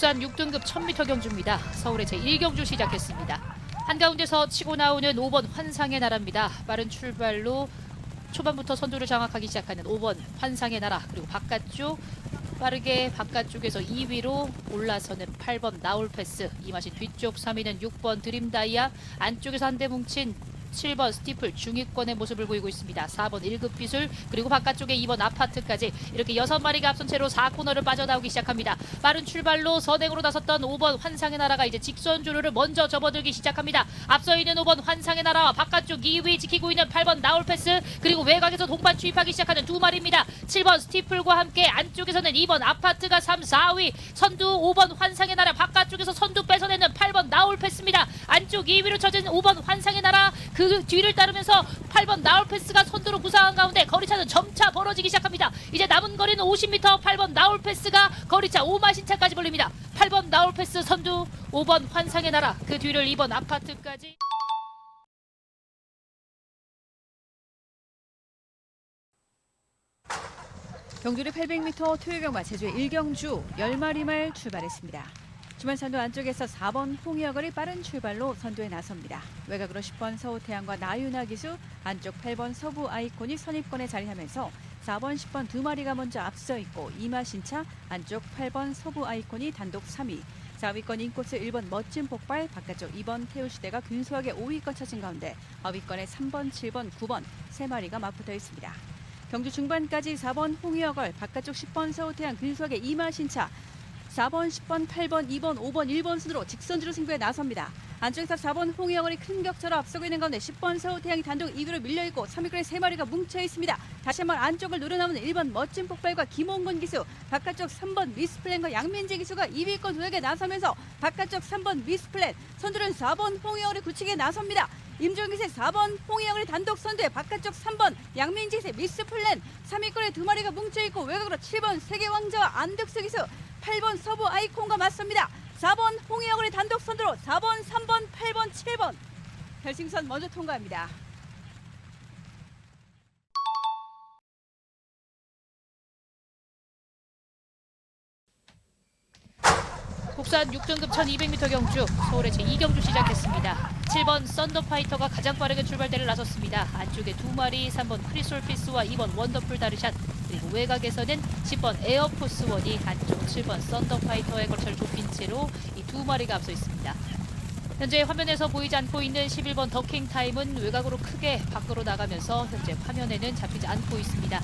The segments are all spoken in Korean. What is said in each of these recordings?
국산 6등급 1000m 경주입니다. 서울의 제1경주 시작했습니다. 한가운데서 치고 나오는 5번 환상의 나라입니다. 빠른 출발로 초반부터 선두를 장악하기 시작하는 5번 환상의 나라 그리고 바깥쪽 빠르게 바깥쪽에서 2위로 올라서는 8번 나울패스 이마신 뒤쪽 3위는 6번 드림다이아 안쪽에서 한 대 뭉친 7번 스티플 중위권의 모습을 보이고 있습니다. 4번 1급 비술 그리고 바깥쪽에 2번 아파트까지 이렇게 6마리가 앞선 채로 4코너를 빠져나오기 시작합니다. 빠른 출발로 선행으로 나섰던 5번 환상의 나라가 이제 직선 주로를 먼저 접어들기 시작합니다. 앞서 있는 5번 환상의 나라와 바깥쪽 2위 지키고 있는 8번 나울패스 그리고 외곽에서 동반 추입하기 시작하는 두 마리입니다. 7번 스티플과 함께 안쪽에서는 2번 아파트가 3, 4위 선두 5번 환상의 나라 바깥쪽에서 선두 뺏어내는 8번 나울패스입니다. 안쪽 2위로 쳐진 5번 환상의 나라 그 뒤를 따르면서 8번 나울패스가 선두로 부상한 가운데 거리차는 점차 벌어지기 시작합니다. 이제 남은 거리는 50m 8번 나울패스가 거리차 5마신차까지 벌립니다. 8번 나울패스 선두 5번 환상의 나라 그 뒤를 2번 아파트까지 경주리 800m 토요경마 제주의 1경주 10마리 말 출발했습니다. 선두 안쪽에서 4번 홍희어걸이 빠른 출발로 선두에 나섭니다. 외곽으로 10번 서우태양과 나윤아 기수, 안쪽 8번 서부 아이콘이 선입권에 자리하면서 4번, 10번 두 마리가 먼저 앞서 있고 이마신차 안쪽 8번 서부 아이콘이 단독 3위, 4위권 인코스 1번 멋진 폭발, 바깥쪽 2번 태우시대가 근소하게 5위권 쳐진 가운데 하위권에 3번, 7번, 9번 세 마리가 맞붙어 있습니다. 경주 중반까지 4번 홍희어걸, 바깥쪽 10번 서우태양 근소하게 이마신차, 4번, 10번, 8번, 2번, 5번, 1번 순으로 직선주로 승부에 나섭니다. 안쪽에서 4번 홍희어걸이 큰 격차로 앞서고 있는 가운데 10번 서우태양이 단독 2위로 밀려있고 3위권에 3마리가 뭉쳐 있습니다. 다시 한번 안쪽을 노려나오는 1번 멋진 폭발과 김홍건 기수, 바깥쪽 3번 미스플랜과 양민재 기수가 2위권 도약에 나서면서 바깥쪽 3번 미스플랜, 선두는 4번 홍희어걸이 굳히게 나섭니다. 임종기세 4번 홍희영을 단독 선두에 바깥쪽 3번 양민지세 미스플랜 3위권에 두 마리가 뭉쳐있고 외곽으로 7번 세계왕자와 안득수 기수 8번 서부 아이콘과 맞섭니다. 4번 홍희영을 단독 선두로 4번 3번 8번 7번 결승선 먼저 통과합니다. 국산 6등급 1200m 경주 서울의 제2경주 시작했습니다. 7번 썬더파이터가 가장 빠르게 출발대를 나섰습니다. 안쪽에 두 마리 3번 크리솔피스와 2번 원더풀 다르샷 그리고 외곽에서는 10번 에어포스 원이 안쪽 7번 썬더파이터의 거리를 좁힌 채로 이 두 마리가 앞서 있습니다. 현재 화면에서 보이지 않고 있는 11번 더킹 타임은 외곽으로 크게 밖으로 나가면서 현재 화면에는 잡히지 않고 있습니다.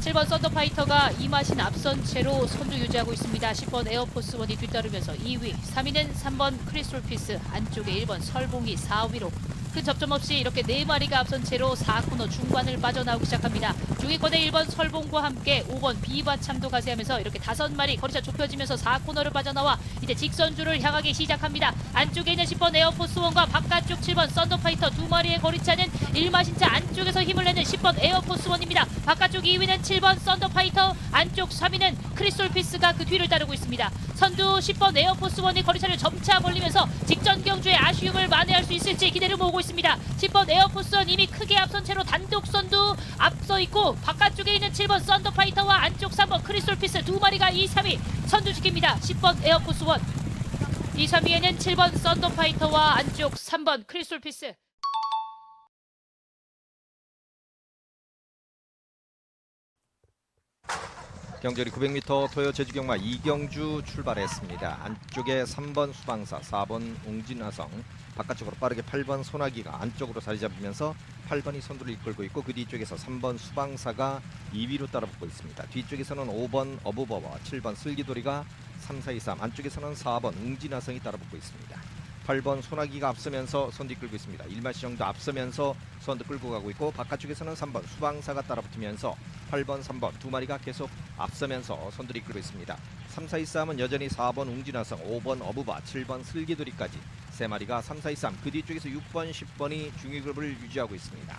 7번 썬더파이터가 이마신 앞선 채로 선두 유지하고 있습니다. 10번 에어포스 원이 뒤따르면서 2위, 3위는 3번 크리스톨피스, 안쪽에 1번 설봉이 4위로 큰 접점 없이 이렇게 네 마리가 앞선 채로 4코너 중반을 빠져나오기 시작합니다. 중위권의 1번 설봉과 함께 5번 비바참도 가세하면서 이렇게 다섯 마리 거리차 좁혀지면서 4코너를 빠져나와 이제 직선주를 향하기 시작합니다. 안쪽에 있는 10번 에어포스 원과 바깥쪽 7번 썬더파이터 두 마리의 거리차는 1마신차 안쪽에서 힘을 내는 10번 에어포스 원입니다. 바깥쪽 2위는 7번 썬더파이터, 안쪽 3위는 크리스톨피스가 그 뒤를 따르고 있습니다. 선두 10번 에어포스 원이 거리차를 점차 벌리면서 직전 경주의 아쉬움을 만회할 수 있을지 기대를 모으고 있습니다. 10번 에어포스 원 이미 크게 앞선 채로 단독 선두 앞서 있고 바깥쪽에 있는 7번 썬더파이터와 안쪽 3번 크리스톨피스 두 마리가 2, 3위 선두 지킵니다. 10번 에어포스 원 2, 3위에는 7번 썬더파이터와 안쪽 3번 크리스톨피스 경주리 900m 토요 제주경마 이경주 출발했습니다. 안쪽에 3번 수방사, 4번 웅진화성, 바깥쪽으로 빠르게 8번 소나기가 안쪽으로 자리 잡으면서 8번이 선두를 이끌고 있고 그 뒤쪽에서 3번 수방사가 2위로 따라붙고 있습니다. 뒤쪽에서는 5번 어부버와 7번 슬기돌이가 3, 4, 2, 3 안쪽에서는 4번 웅진화성이 따라붙고 있습니다. 8번 소나기가 앞서면서 선두 끌고 있습니다. 일마시정도 앞서면서 선두 끌고 가고 있고 바깥쪽에서는 3번 수방사가 따라붙으면서 8번, 3번 두 마리가 계속 앞서면서 선두를 이끌고 있습니다. 3, 4, 2, 3은 여전히 4번 웅진화성, 5번 어부바, 7번 슬기돌이까지 세 마리가 3, 4, 2, 3. 그 뒤쪽에서 6번, 10번이 중위급을 유지하고 있습니다.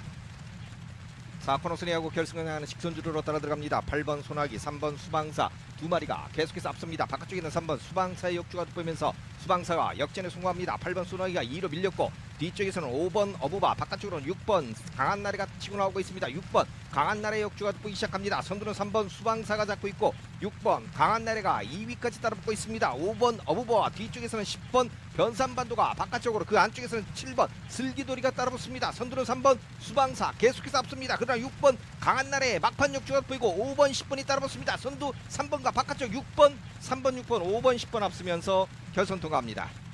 4코너 순위하고 결승을 하는 직선주로로 따라 들어갑니다. 8번 소나기, 3번 수방사 두 마리가 계속해서 앞섭니다. 바깥쪽에는 3번 수방사의 역주가 돋보이면서 수방사가 역전에 성공합니다. 8번 소나기가 2로 밀렸고 뒤쪽에서는 5번 어부바 바깥쪽으로는 6번 강한 나래가 치고 나오고 있습니다. 6번 강한 나래 역주가 붙기 시작합니다. 선두는 3번 수방사가 잡고 있고 6번 강한 나래가 2위까지 따라붙고 있습니다. 5번 어부바와 뒤쪽에서는 10번 변산반도가 바깥쪽으로 그 안쪽에서는 7번 슬기돌이가 따라붙습니다. 선두는 3번 수방사 계속해서 앞섭니다. 그러나 6번 강한 나래의 막판 역주가 보이고 5번 10번이 따라붙습니다. 선두 3번과 바깥쪽 6번 3번 6번 5번 10번 앞서면서 결선 통과합니다.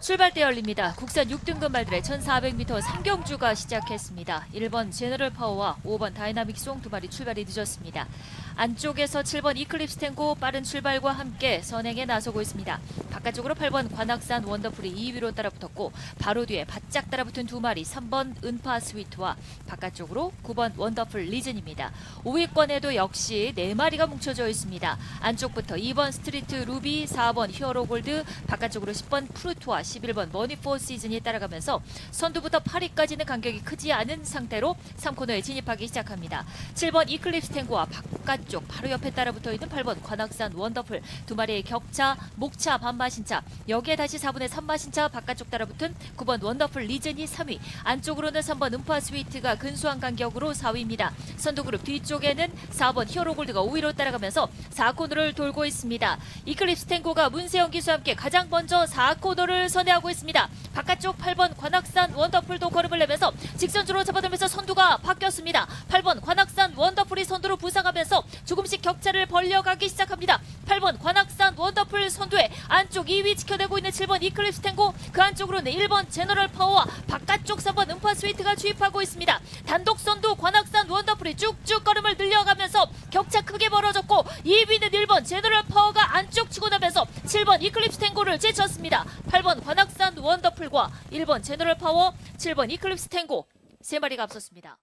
출발대 열립니다. 국산 6등급 말들의 1400m 상경주가 시작했습니다. 1번 제너럴 파워와 5번 다이나믹 송 두 마리 출발이 늦었습니다. 안쪽에서 7번 이클립스 탱고 빠른 출발과 함께 선행에 나서고 있습니다. 바깥쪽으로 8번 관악산 원더풀이 2위로 따라붙었고 바로 뒤에 바짝 따라붙은 두 마리 3번 은파 스위트와 바깥쪽으로 9번 원더풀 리즌입니다. 5위권에도 역시 4마리가 뭉쳐져 있습니다. 안쪽부터 2번 스트리트 루비, 4번 히어로 골드, 바깥쪽으로 10번 프루트와 11번 머니포 시즌이 따라가면서 선두부터 8위까지는 간격이 크지 않은 상태로 3코너에 진입하기 시작합니다. 7번 이클립스 탱고와 바깥쪽 바로 옆에 따라붙어 있는 8번 관악산 원더풀 두 마리의 격차, 목차, 반마신차 여기에 다시 4분의 3마신차 바깥쪽 따라붙은 9번 원더풀 리즌이 3위 안쪽으로는 3번 음파 스위트가 근소한 간격으로 4위입니다. 선두그룹 뒤쪽에는 4번 히어로 골드가 5위로 따라가면서 4코너를 돌고 있습니다. 이클립스 탱고가 문세영 기수와 함께 가장 먼저 4코너를 선회하고 있습니다. 바깥쪽 8번 관악산 원더풀도 걸음을 내면서 직선주로 잡아들면서 선두가 바뀌었습니다. 8번 관악산 원더풀이 선두로 부상하면서 조금씩 격차를 벌려가기 시작합니다. 8번 관악산 원더풀 선두에 안쪽 2위 지켜내고 있는 7번 이클립스 탱고 그 안쪽으로는 1번 제너럴 파워와 바깥쪽 3번 음파 스위트가 주입하고 있습니다. 단독 선두 관악산 원더풀이 쭉쭉 걸음을 늘려가면서 격차 크게 벌어졌고 2위는 1번 제너럴 파워가 안쪽 치고 나면서 7번 이클립스 탱고를 제쳤습니다. 8번 관악산 원더풀과 1번 제너럴 파워, 7번 이클립스 탱고 세 마리가 앞섰습니다.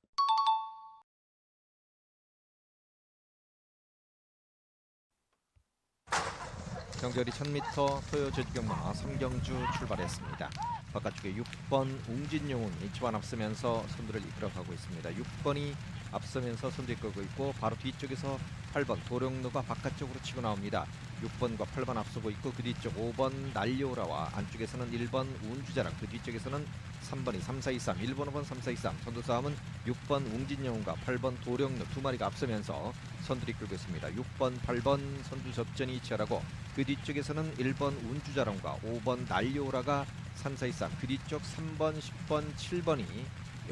경결이 1000m 토요 제주경마 삼경주 출발했습니다. 바깥쪽에 6번 웅진용훈이 치반 앞서면서 선두를 이끌어가고 있습니다. 6번이 앞서면서 선두 이끌고 있고 바로 뒤쪽에서 8번 도령로가 바깥쪽으로 치고 나옵니다. 6번과 8번 앞서고 있고 그 뒤쪽 5번 날려오라와 안쪽에서는 1번 운주자랑 그 뒤쪽에서는 3번이 3423, 1번 5번 3423 선두 싸움은 6번 웅진영훈과 8번 도령로 두 마리가 앞서면서 선두를 이끌고 있습니다. 6번, 8번 선두 접전이 치열하고 그 뒤쪽에서는 1번 운주자랑과 5번 날려오라가 3423, 그 뒤쪽 3번, 10번, 7번이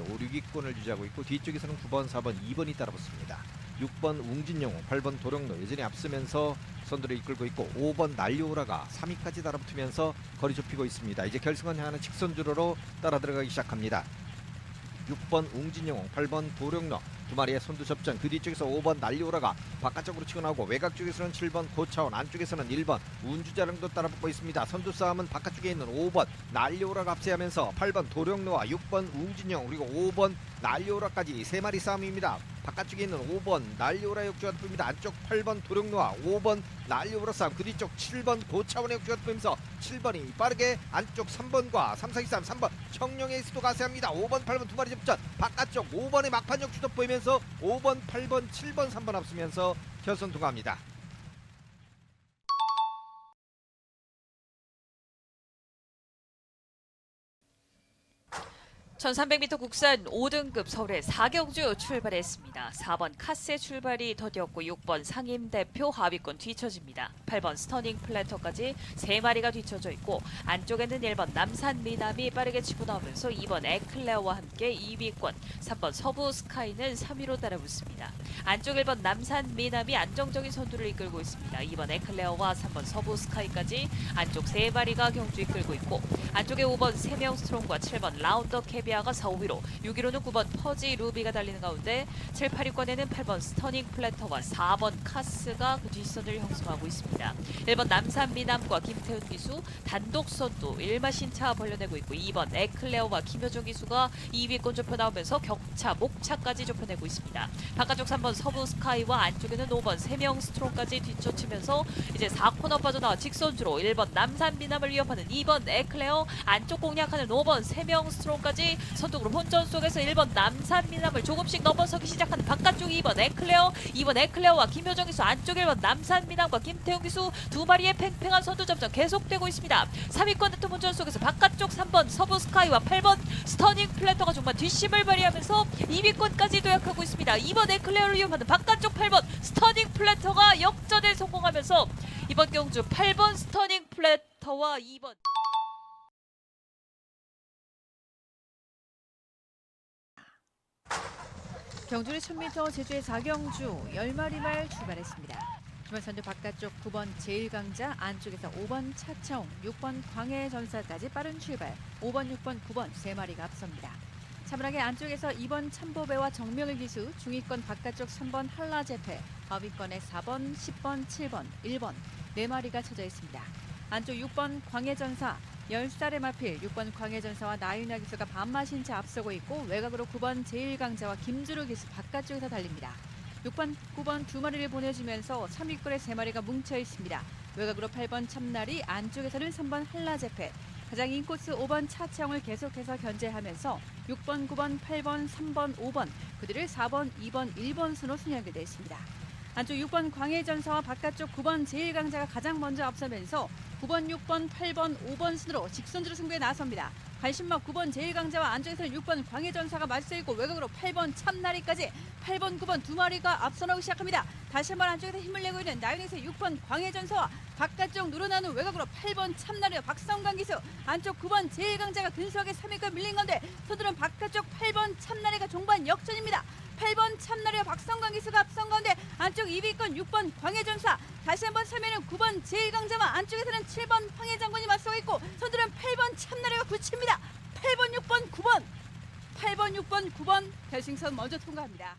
5, 6위권을 유지하고 있고 뒤쪽에서는 9번, 4번, 2번이 따라붙습니다. 6번 웅진영호, 8번 도령로 여전히 앞서면서 선두를 이끌고 있고 5번 날려오라가 3위까지 따라붙으면서 거리 좁히고 있습니다. 이제 결승을 향하는 직선주로로 따라 들어가기 시작합니다. 6번 웅진영호, 8번 도령로 두 마리의 선두 접전 그 뒤쪽에서 5번 날려오라가 바깥쪽으로 치고 나오고 외곽 쪽에서는 7번 고차원 안쪽에서는 1번 운주자랑도 따라붙고 있습니다. 선두 싸움은 바깥쪽에 있는 5번 날려오라가 앞세하면서 8번 도령로와 6번 웅진영 그리고 5번 날려오라까지 세 마리 싸움입니다. 바깥쪽에 있는 5번 날려오라 역주가 듭니다. 안쪽 8번 도령로와 5번 날려오라 싸움 그 뒤쪽 7번 고차원의 역주가 듭면서 7번이 빠르게 안쪽 3번과 3, 4, 2, 3, 3번 청룡에이스도 가세합니다. 5번 8번 두 마리 접전 바깥쪽 5번의 막판 역주도 보이면서 5번 8번 7번 3번 앞서면서 결선 통과합니다. 1300m 국산 5등급 서울의 4경주 출발했습니다. 4번 카스의 출발이 더디었고 6번 상임 대표 하위권 뒤처집니다. 8번 스터닝 플래터까지 3마리가 뒤쳐져 있고 안쪽에는 1번 남산 미남이 빠르게 치고 나오면서 2번 에클레어와 함께 2위권 3번 서부 스카이는 3위로 따라붙습니다. 안쪽 1번 남산 미남이 안정적인 선두를 이끌고 있습니다. 2번 에클레어와 3번 서부 스카이까지 안쪽 3마리가 경주 이끌고 있고 안쪽에 5번 세명 스트롱과 7번 라운더 캐비 아가 4, 5위로 6위로는 9번 퍼지 루비가 달리는 가운데 7, 8, 6권에는 8번 스터닝 플래터와 4번 카스가 그 뒷선을 형성하고 있습니다. 1번 남산 미남과 김태훈 기수 단독 선두 1마신차 벌려내고 있고 2번 에클레어와 김효정 기수가 2위권 좁혀 나오면서 격차 목차까지 좁혀내고 있습니다. 바깥쪽 3번 서부 스카이와 안쪽에는 5번 세명 스트롱까지 뒤쫓으면서 이제 4코너 빠져나와 직선주로 1번 남산 미남을 위협하는 2번 에클레어 안쪽 공략하는 5번 세명 스트롱까지 선두그룹 혼전 속에서 1번 남산미남을 조금씩 넘어서기 시작하는 바깥쪽 2번 에클레어 2번 에클레어와 김효정 기수 안쪽 1번 남산미남과 김태웅 기수 두 마리의 팽팽한 선두 접전 계속되고 있습니다. 3위권 대통 혼전 속에서 바깥쪽 3번 서부 스카이와 8번 스터닝 플래터가 정말 뒷심을 발휘하면서 2위권까지 도약하고 있습니다. 2번 에클레어를 이용하는 바깥쪽 8번 스터닝 플래터가 역전에 성공하면서 이번 경주 8번 스터닝 플래터와 2번 경주는 1000m 제주의 4경주 10마리 말 출발했습니다. 주말 선두 바깥쪽 9번 제일강자 안쪽에서 5번 차차홍 6번 광해 전사까지 빠른 출발 5번 6번 9번 세 마리가 앞섭니다. 차분하게 안쪽에서 2번 참보배와 정명일 기수 중위권 바깥쪽 3번 한라제패 하위권에 4번 10번 7번 1번 네 마리가 쳐져 있습니다. 안쪽 6번 광해 전사 10살의 마필 6번 광해전사와 나윤아 기수가 반마신 채 앞서고 있고 외곽으로 9번 제일강자와 김주루 기수 바깥쪽에서 달립니다. 6번, 9번 두 마리를 보내주면서 3위권에 세 마리가 뭉쳐 있습니다. 외곽으로 8번 참나리, 안쪽에서는 3번 한라제패, 가장 인코스 5번 차창을 계속해서 견제하면서 6번, 9번, 8번, 3번, 5번 그들을 4번, 2번, 1번 순으로 순위하게 되어 있습니다. 안쪽 6번 광해전사와 바깥쪽 9번 제일강자가 가장 먼저 앞서면서 9번, 6번, 8번, 5번 순으로 직선주로 승부에 나섭니다. 관심막 9번 제일강자와 안쪽에서는 6번 광해전사가 맞서있고 외곽으로 8번 참나리까지 8번, 9번 두 마리가 앞서 나오기 시작합니다. 다시 한번 안쪽에서 힘을 내고 있는 나윤에서 6번 광해전사와 바깥쪽 늘어나는 외곽으로 8번 참나리와 박성강 기수 안쪽 9번 제일강자가 근소하게 3위권 밀린 건데 서두른 바깥쪽 8번 참나리가 종반 역전입니다. 8번 참나리와 박성광 기수가 앞선 가운데 안쪽 2위권 6번 광해전사 다시 한번 서면은 9번 제일강자와 안쪽에서는 7번 황해장군이 맞서고 있고 서두른 8번 참나리가 굳힙니다. 8번 6번 9번 8번 6번 9번 결승선 먼저 통과합니다.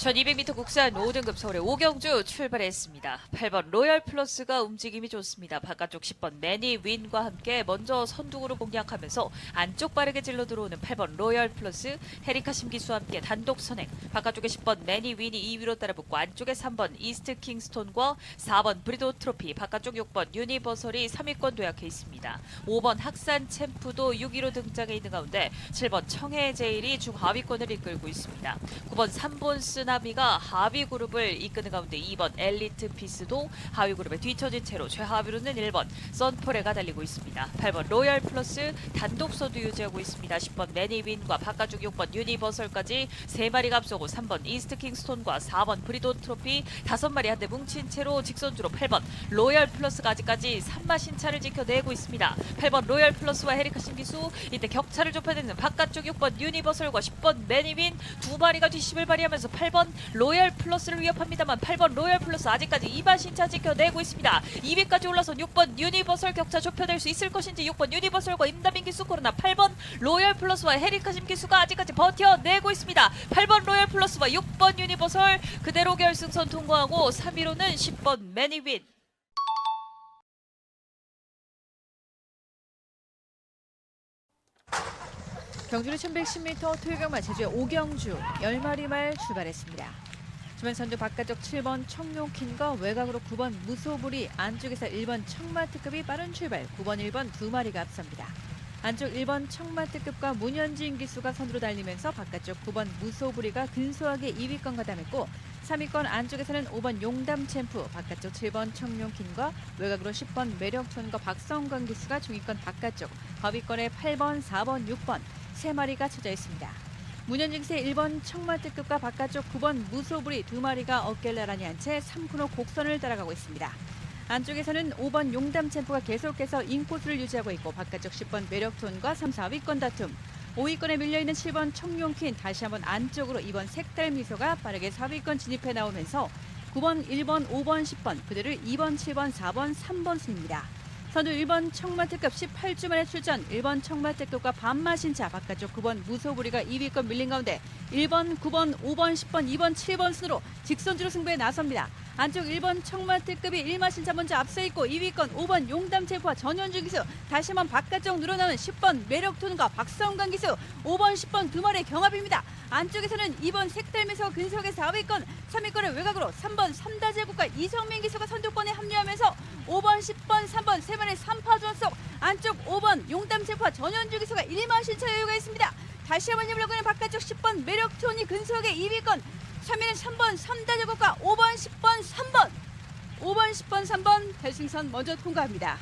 전 200m 국산 5등급 서울의 오경주 출발했습니다. 8번 로열 플러스가 움직임이 좋습니다. 바깥쪽 10번 매니 윈과 함께 먼저 선두으로 공략하면서 안쪽 빠르게 질러 들어오는 8번 로열 플러스 헤리카 심기수와 함께 단독 선행. 바깥쪽에 10번 매니 윈이 2위로 따라붙고 안쪽에 3번 이스트 킹스톤과 4번 브리도 트로피, 바깥쪽 6번 유니버설이 3위권 도약해 있습니다. 5번 학산 챔프도 6위로 등장해 있는 가운데 7번 청해 제일이 중하위권을 이끌고 있습니다. 9번 3번 쓰나 미가 하위 그룹을 이끄는 가운데 2번 엘리트 피스도 하위 그룹에 뒤처진 채로 최하위로는 1번 썬포레가 달리고 있습니다. 8번 로열 플러스 단독 서두 유지하고 있습니다. 10번 매니윈과 바깥쪽 6번 유니버설까지 3마리가 앞서고 3번 이스트 킹스톤과 4번 브리도 트로피 5마리 한데 뭉친 채로 직선주로 8번 로열 플러스가 아직까지 3마 신차를 지켜내고 있습니다. 8번 로열 플러스와 헤리카 신기수 이때 격차를 좁혀내는 바깥쪽 6번 유니버설과 10번 매니윈 두 마리가 뒷심을 발휘하면서 8번 로열 플러스를 위협합니다만 8번 로열 플러스 아직까지 2마 신차 지켜내고 있습니다. 2위까지 올라선 6번 유니버설 격차 좁혀낼 수 있을 것인지 6번 유니버설과 임다민 기수 코로나 8번 로열 플러스와 헤리카 심 기수가 아직까지 버텨내고 있습니다. 8번 로열 플러스와 6번 유니버설 그대로 결승선 통과하고 3위로는 10번 매니윈 경주는 1110m 토요경마 제주의 오경주 10마리 말 출발했습니다. 주변 선두 바깥쪽 7번 청룡킨과 외곽으로 9번 무소불이 안쪽에서 1번 청마특급이 빠른 출발 9번 1번 두 마리가 앞섭니다. 안쪽 1번 청마특급과 문현진 기수가 선두로 달리면서 바깥쪽 9번 무소불이가 근소하게 2위권 가담했고 3위권 안쪽에서는 5번 용담 챔프, 바깥쪽 7번 청룡킨과 외곽으로 10번 매력촌과 박성광 기수가 중위권 바깥쪽, 하위권에 8번, 4번, 6번 세 마리가 쳐져 있습니다. 문현증세 1번 청마특급과 바깥쪽 9번 무소불이 두 마리가 어깨를 나란히 한 채 3코너 곡선을 따라가고 있습니다. 안쪽에서는 5번 용담 챔프가 계속해서 인코스를 유지하고 있고 바깥쪽 10번 매력톤과 3, 4위권 다툼 5위권에 밀려있는 7번 청룡킨 다시 한번 안쪽으로 2번 색달 미소가 빠르게 4위권 진입해 나오면서 9번, 1번, 5번, 10번 그들을 2번, 7번, 4번, 3번 순입니다. 선두 1번 청마특급 18주 만에 출전 1번 청마특급과 반마신 차 바깥쪽 9번 무소부리가 2위권 밀린 가운데 1번, 9번, 5번, 10번, 2번, 7번 순으로 직선주로 승부에 나섭니다. 안쪽 1번 청마특급이 1마신 차 먼저 앞서 있고 2위권 5번 용담체포와 전현주 기수 다시 한번 바깥쪽 늘어나는 10번 매력톤과 박성관 기수 5번 10번 두 마리 경합입니다. 안쪽에서는 2번 색달미소 근석의 4위권 3위권을 외곽으로 3번 삼다 제국과 이성민 기수가 선두권에 합류하면서 5번, 10번, 3번 세 마리 3파 전 속 안쪽 5번 용담 세파 전현주 기수가 1마 신차 여유가 있습니다. 다시 한번 힘을 거는 바깥쪽 10번 매력 토니 근소하게 2위권 3위는 3번 3단 여고과 5번, 10번, 3번 5번, 10번, 3번 결승선 먼저 통과합니다.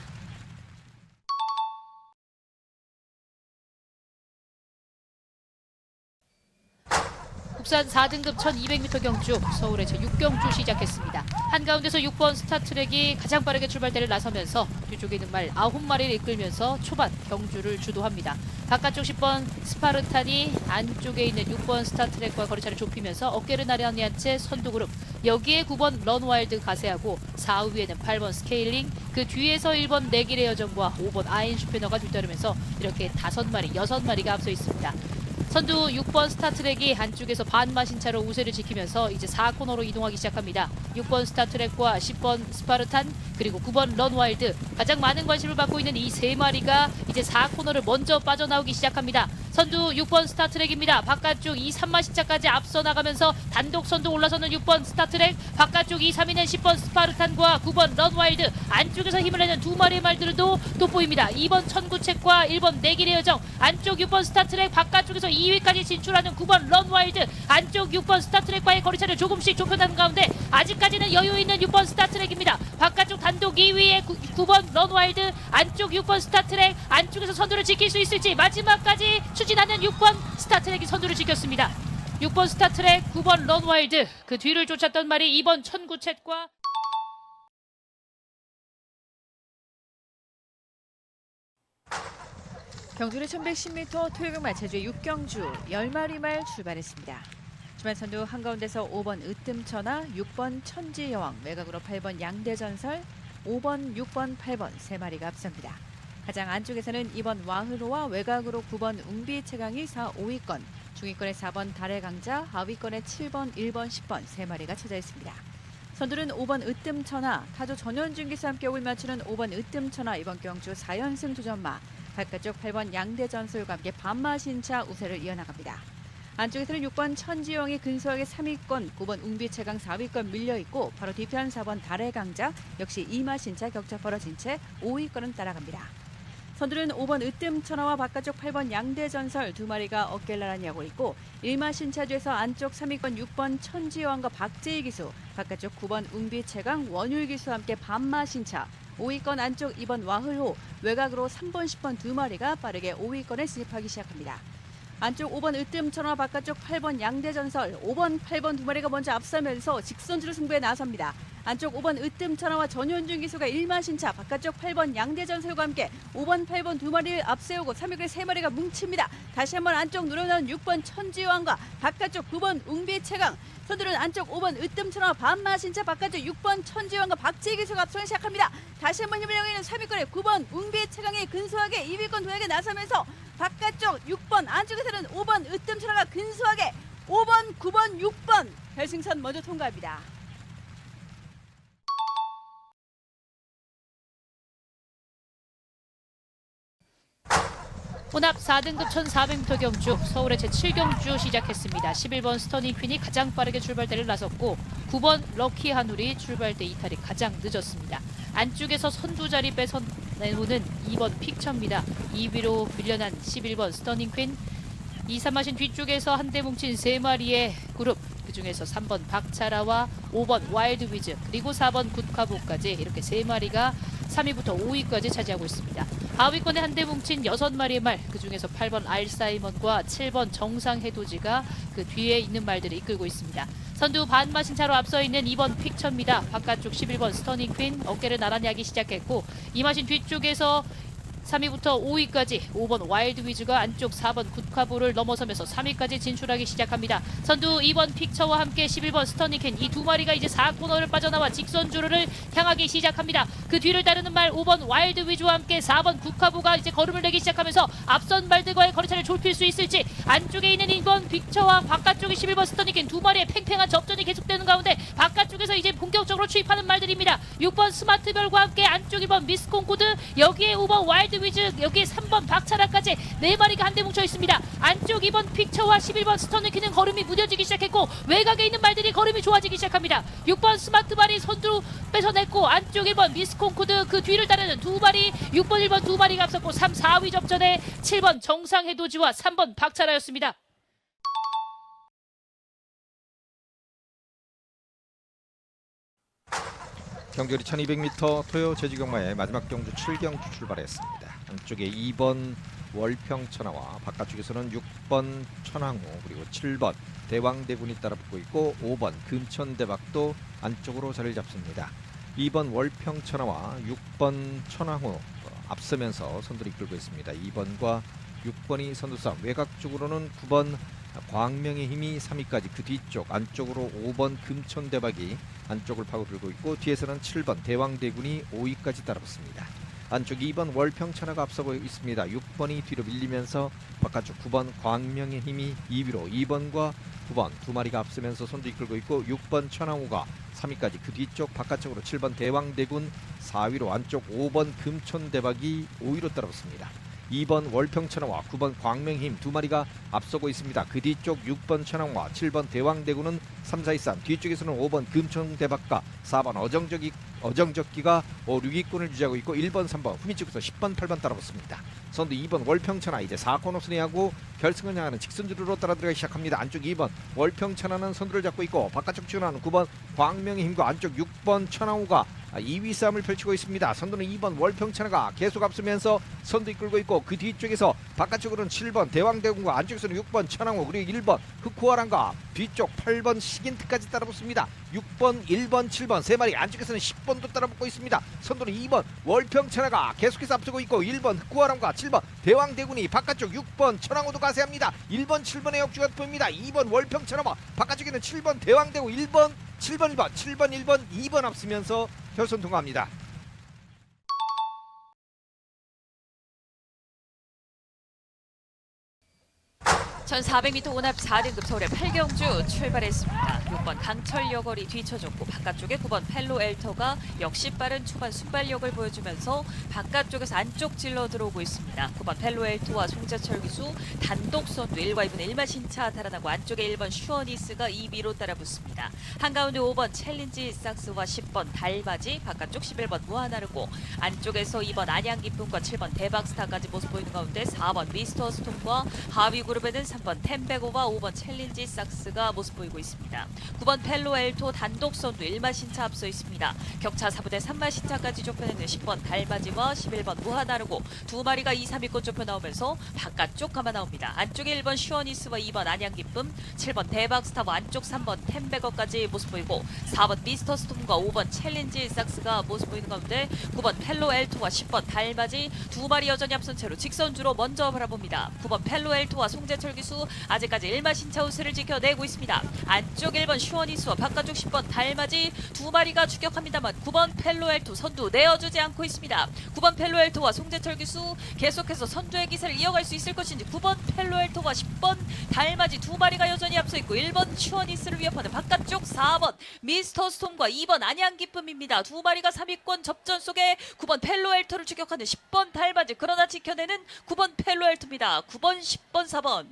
국산 4등급 1200m 경주 서울의 제6경주 시작했습니다. 한가운데서 6번 스타트랙이 가장 빠르게 출발대를 나서면서 뒤쪽에 있는 말 9마리를 이끌면서 초반 경주를 주도합니다. 바깥쪽 10번 스파르탄이 안쪽에 있는 6번 스타트랙과 거리차를 좁히면서 어깨를 나란히 한 채 선두 그룹 여기에 9번 런와일드 가세하고 4위에는 8번 스케일링 그 뒤에서 1번 내길의 여정과 5번 아인 슈페너가 뒤따르면서 이렇게 5마리 6마리가 앞서 있습니다. 선두 6번 스타트랙이 안쪽에서 반마신 차로 우세를 지키면서 이제 4코너로 이동하기 시작합니다. 6번 스타트랙과 10번 스파르탄 그리고 9번 런와일드 가장 많은 관심을 받고 있는 이 세 마리가 이제 4코너를 먼저 빠져나오기 시작합니다. 선두 6번 스타트랙입니다. 바깥쪽 2, 3마신 차까지 앞서 나가면서 단독 선두 올라서는 6번 스타트랙 바깥쪽 2, 3위는 10번 스파르탄과 9번 런와일드 안쪽에서 힘을 내는 두 마리의 말들도 돋보입니다. 2번 천구책과 1번 내길의 여정 안쪽 6번 스타트랙 바깥쪽에서 2위까지 진출하는 9번 런와일드 안쪽 6번 스타트랙과의 거리차를 조금씩 좁혀나는 가운데 아직까지는 여유 있는 6번 스타트랙입니다. 바깥쪽 단독 2위의 9, 번 런와일드 안쪽 6번 스타트랙 안쪽에서 선두를 지킬 수 있을지 마지막까지 추진하는 6번 스타트랙이 선두를 지켰습니다. 6번 스타트랙 9번 런와일드 그 뒤를 쫓았던 말이 2번 천구챗과 경주는 1110m 토요일말 제주 6경주 10마리 말 출발했습니다. 주말 선두 한가운데서 5번 으뜸천하, 6번 천지여왕, 외곽으로 8번 양대전설, 5번, 6번, 8번 세 마리가 앞섭니다. 가장 안쪽에서는 2번 와흐로와 외곽으로 9번 웅비 최강이 4, 5위권, 중위권에 4번 달의 강자, 하위권에 7번, 1번, 10번 세 마리가 쳐져 있습니다. 선두는 5번 으뜸천하, 타조 전현준 기수 함께 올 맞추는 5번 으뜸천하 이번 경주 4연승 도전마, 바깥쪽 8번 양대 전술과 함께 반마신차 우세를 이어나갑니다. 안쪽에서는 6번 천지영이 근소하게 3위권, 9번 웅비체강 4위권 밀려있고 바로 뒤편 4번 달의 강자 역시 이마신차 격차 벌어진 채 5위권은 따라갑니다. 선두는 5번 으뜸천하와 바깥쪽 8번 양대전설 두 마리가 어깨를 나란히 하고 있고 1마 신차주에서 안쪽 3위권 6번 천지영과 박재희 기수 바깥쪽 9번 웅비체강 원율 기수와 함께 반마 신차 5위권 안쪽 2번 와흘호 외곽으로 3번 10번 두 마리가 빠르게 5위권에 진입하기 시작합니다. 안쪽 5번 으뜸천하 바깥쪽 8번 양대전설 5번 8번 두 마리가 먼저 앞서면서 직선주로 승부에 나섭니다. 안쪽 5번 으뜸천하와 전현준 기수가 1마신차 바깥쪽 8번 양대전설과 함께 5번 8번 두 마리를 앞세우고 3위권 세 마리가 뭉칩니다. 다시 한번 안쪽 늘어나는 6번 천지왕과 바깥쪽 9번 웅비 최강 선두는 안쪽 5번 으뜸천하 반마신차 바깥쪽 6번 천지왕과 박지희 기수가 앞서기 시작합니다. 다시 한번 힘을 내는 3위권에 9번 웅비 최강이 근소하게 2위권 도약에 나서면서 바깥쪽 6번 안쪽에서는 5번 으뜸천하가 근소하게 5번 9번 6번 결승선 먼저 통과합니다. 혼합 4등급 1400m 경주 서울의 제7경주 시작했습니다. 11번 스터닝 퀸이 가장 빠르게 출발대를 나섰고 9번 럭키 한울이 출발대 이탈이 가장 늦었습니다. 안쪽에서 선두 자리 뺏어내오는 2번 픽처입니다. 2위로 밀려난 11번 스터닝 퀸 2, 3마신 뒤쪽에서 한대 뭉친 3마리의 그룹 그 중에서 3번 박차라와 5번 와일드 위즈 그리고 4번 굿카보까지 이렇게 3마리가 3위부터 5위까지 차지하고 있습니다. 하위권에 한대 뭉친 6마리의 말 그 중에서 8번 알사이먼과 7번 정상해돋이가 그 뒤에 있는 말들을 이끌고 있습니다. 선두 반마신 차로 앞서 있는 2번 픽처입니다. 바깥쪽 11번 스터닝 퀸 어깨를 나란히 하기 시작했고 이마신 뒤쪽에서 3위부터 5위까지 5번 와일드 위즈가 안쪽 4번 굿카보를 넘어서면서 3위까지 진출하기 시작합니다. 선두 2번 픽처와 함께 11번 스터닝캔 이두 마리가 이제 4코너를 빠져나와 직선주로를 향하기 시작합니다. 그 뒤를 따르는 말 5번 와일드 위즈와 함께 4번 굿카보가 이제 걸음을 내기 시작하면서 앞선 말들과의 거리차를 좁힐 수 있을지 안쪽에 있는 2번 빅처와 바깥쪽에 11번 스터니킨 두 마리의 팽팽한 접전이 계속되는 가운데 바깥쪽에서 이제 본격적으로 추입하는 말들입니다. 6번 스마트별과 함께 안쪽 2번 미스콘코드 여기에 5번 와일드 위즈 여기에 3번 박차라까지 네 마리가 한데 뭉쳐 있습니다. 안쪽 2번 픽처와 11번 스터니킨은 걸음이 무뎌지기 시작했고 외곽에 있는 말들이 걸음이 좋아지기 시작합니다. 6번 스마트 발이 선두 뺏어냈고 안쪽 1번 미스콘코드 그 뒤를 따르는 두 마리 6번 1번 두 마리가 앞섰고 3, 4위 접전에 7번 정상해도지와 3번 박차라 였습니다. 경주리 1200m 토요 제주경마의 마지막 경주 7경주 출발했습니다. 안쪽에 2번 월평천하와 바깥쪽에서는 6번 천왕호 그리고 7번 대왕대군이 따라붙고 있고 5번 금천대박도 안쪽으로 자리를 잡습니다. 2번 월평천하와 6번 천왕호 어, 앞서면서 선두를 이끌고 있습니다. 2번과 6번이 선두 싸움 외곽 쪽으로는 9번 광명의 힘이 3위까지 그 뒤쪽 안쪽으로 5번 금천대박이 안쪽을 파고들고 있고 뒤에서는 7번 대왕대군이 5위까지 따라붙습니다. 안쪽 2번 월평천하가 앞서고 있습니다. 6번이 뒤로 밀리면서 바깥쪽 9번 광명의 힘이 2위로 2번과 9번 두 마리가 앞서면서 선두 이끌고 있고 6번 천왕호가 3위까지 그 뒤쪽 바깥쪽으로 7번 대왕대군 4위로 안쪽 5번 금천대박이 5위로 따라붙습니다. 2번 월평 천왕과 9번 광명힘 두 마리가 앞서고 있습니다. 그 뒤쪽 6번 천왕과 7번 대왕대구는 3, 4, 2, 3 뒤쪽에서는 5번 금천대박과 4번 어정적이 어정적기가 5, 6위권을 유지하고 있고 1번, 3번 후미 쪽에서 10번, 8번 따라붙습니다. 선두 2번 월평천하 이제 4코너 순회하고 결승을 향하는 직선주로로 따라 들어가기 시작합니다. 안쪽 2번 월평천하는 선두를 잡고 있고 바깥쪽 지원하는 9번 광명의 힘과 안쪽 6번 천왕호가 2위 싸움을 펼치고 있습니다. 선두는 2번 월평천하가 계속 앞서면서 선두 이끌고 있고 그 뒤쪽에서 바깥쪽으로는 7번 대왕대군과 안쪽에서는 6번 천왕호 그리고 1번 흑호아랑과 뒤쪽 8번 시긴트까지 따라붙습니다. 6번, 1번, 7번 세 마리 안쪽에서는 10번도 따라붙고 있습니다. 선두는 2번 월평천하가 계속해서 앞서고 있고 1번 흑호아랑과 7번 대왕대군이 바깥쪽 6번 천왕호도 가세합니다. 1번, 7번의 역주가 보입니다. 2번 월평천하와 바깥쪽에는 7번 대왕대구 1번 7번 1번 7번 1번 2번 앞서면서 결선 통과합니다. 전 400m 혼합 4등급 서울의 8경주 출발했습니다. 6번 강철 여걸이 뒤쳐줬고 바깥쪽에 9번 펠로 엘터가 역시 빠른 초반 순발력을 보여주면서 바깥쪽에서 안쪽 찔러 들어오고 있습니다. 9번 펠로 엘토와 송재철 기수 단독 선두 1과 2분 1마 신차 달아나고 안쪽에 1번 슈어니스가 2위로 따라붙습니다. 한가운데 5번 챌린지 삭스와 10번 달바지 바깥쪽 11번 무하나르고 안쪽에서 2번 안양 기쁨과 7번 대박스타까지 모습 보이는 가운데 4번 미스터 스톰과 하위 그룹에는 3번 템베고와 5번 챌린지 삭스가 모습 보이고 있습니다. 9번 펠로 엘토 단독 선두 1마 신차 앞서 있습니다. 격차 4부대 3마 신차까지 좁혀내는 10번 달바지와 11번 무하나르고 두 마리가 2, 3위권 좁혀 나오면서 바깥쪽 감아 나옵니다. 안쪽에 1번 슈어니스와 2번 안양 기쁨, 7번 대박스타와 안쪽 3번 템베거까지 모습 보이고 4번 미스터 스톰과 5번 챌린지 삭스가 모습 보이는 가운데 9번 펠로 엘토와 10번 달바지 두 마리 여전히 앞선 채로 직선주로 먼저 바라봅니다. 9번 펠로 엘토와 송재철 기수 아직까지 1마 신차 우세를 지켜내고 있습니다. 안쪽 1번 슈어니스와 바깥쪽 10번 달바지 두 마리가 추격합니다만 9번 펠로 엘토 선두 내어주지 않고 있습니다. 9번 펠로 엘토와 송재철 기수 계속해서 선두의 기세를 이어갈 수 있을 것인지 9번 펠로 엘토와 10번 달맞이 두 마리가 여전히 앞서 있고 1번 슈어니스를 위협하는 바깥쪽 4번 미스터 스톰과 2번 안양 기쁨입니다. 두 마리가 3위권 접전 속에 9번 펠로 엘토를 추격하는 10번 달맞이 그러나 지켜내는 9번 펠로 엘토입니다. 9번 10번 4번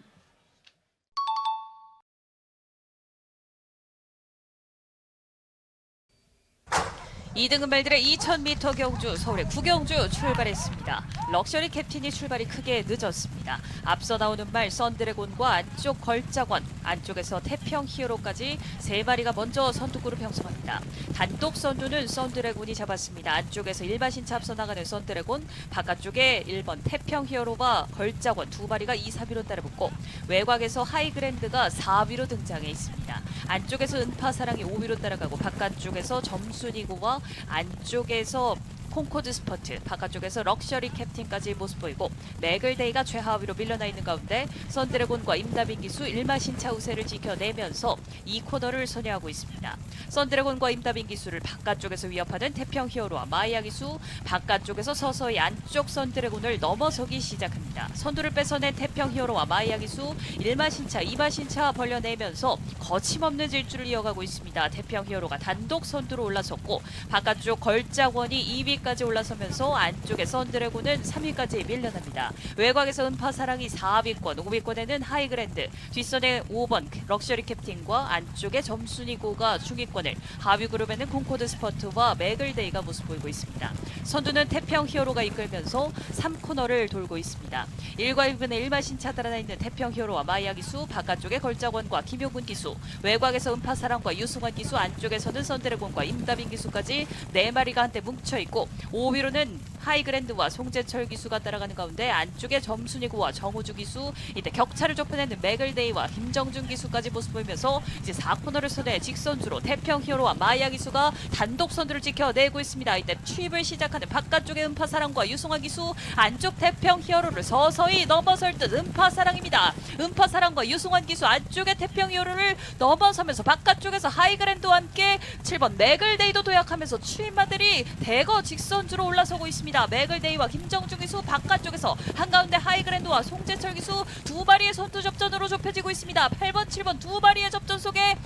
2등은 말들의 2000m 경주 서울의 구경주 출발했습니다. 럭셔리 캡틴이 출발이 크게 늦었습니다. 앞서 나오는 말 썬드래곤과 안쪽 걸작원, 안쪽에서 태평 히어로까지 세 마리가 먼저 선두그룹 형성합니다. 단독 선두는 썬드래곤이 잡았습니다. 안쪽에서 일반 신차 앞서 나가는 썬드래곤, 바깥쪽에 1번 태평 히어로와 걸작원 두 마리가 2, 3위로 따라붙고 외곽에서 하이그랜드가 4위로 등장해 있습니다. 안쪽에서 은파사랑이 5위로 따라가고 바깥쪽에서 점순이고와 안쪽에서 콩코드 스퍼트, 바깥쪽에서 럭셔리 캡틴까지 모습 보이고 맥을데이가 최하위로 밀려나 있는 가운데 선드래곤과 임다빈 기수 1마신차 우세를 지켜내면서 이 코너를 선회하고 있습니다. 선드래곤과 임다빈 기수를 바깥쪽에서 위협하는 태평 히어로와 마이아 기수 바깥쪽에서 서서히 안쪽 선드래곤을 넘어서기 시작합니다. 선두를 뺏어낸 태평 히어로와 마이아 기수 1마신차, 2마신차 벌려내면서 거침없는 질주를 이어가고 있습니다. 태평 히어로가 단독 선두로 올라섰고 바깥쪽 걸작원이 2위 까지 올라서면서 안쪽에 선드래곤은 3위까지 밀려납니다. 외곽에서 은파사랑이 4위권, 5위권에는 하이그랜드, 뒷선에 5번 럭셔리 캡틴과 안쪽에 점순이고가 중위권을, 하위 그룹에는 콩코드 스퍼트와 맥을데이가 모습 보이고 있습니다. 선두는 태평 히어로가 이끌면서 3코너를 돌고 있습니다. 1과 1분의 1마신 차 달아나 있는 태평 히어로와 마이아 기수, 바깥쪽에 걸작원과 김효군 기수, 외곽에서 은파사랑과 유승환 기수, 안쪽에서는 선드래곤과 임다빈 기수까지 네 마리가 한때 뭉쳐 있고 5위로는 하이그랜드와 송재철 기수가 따라가는 가운데 안쪽에 점순이고와 정우주 기수, 이때 격차를 좁혀내는 맥을데이와 김정준 기수까지 모습 보이면서 이제 4코너를 손에 직선주로 태평 히어로와 마이아 기수가 단독 선두를 지켜내고 있습니다. 이때 추입을 시작하는 바깥쪽의 은파사랑과 유승환 기수, 안쪽 태평 히어로를 서서히 넘어설 듯 은파사랑입니다. 은파사랑과 유승환 기수 안쪽의 태평 히어로를 넘어서면서 바깥쪽에서 하이그랜드와 함께 7번 맥을데이도 도약하면서 추임마들이 대거 직선 주로 올라서고 있습니다. 맥을데이와 김정중 기수 바깥쪽에서 한가운데 하이그랜드와 송재철 기수 두 마리의 선두 접전으로 좁혀지고 있습니다. 8번, 7번 두 마리의 접전 속에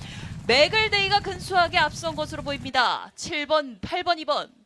맥을데이가 근소하게 앞선 것으로 보입니다. 7번, 8번, 2번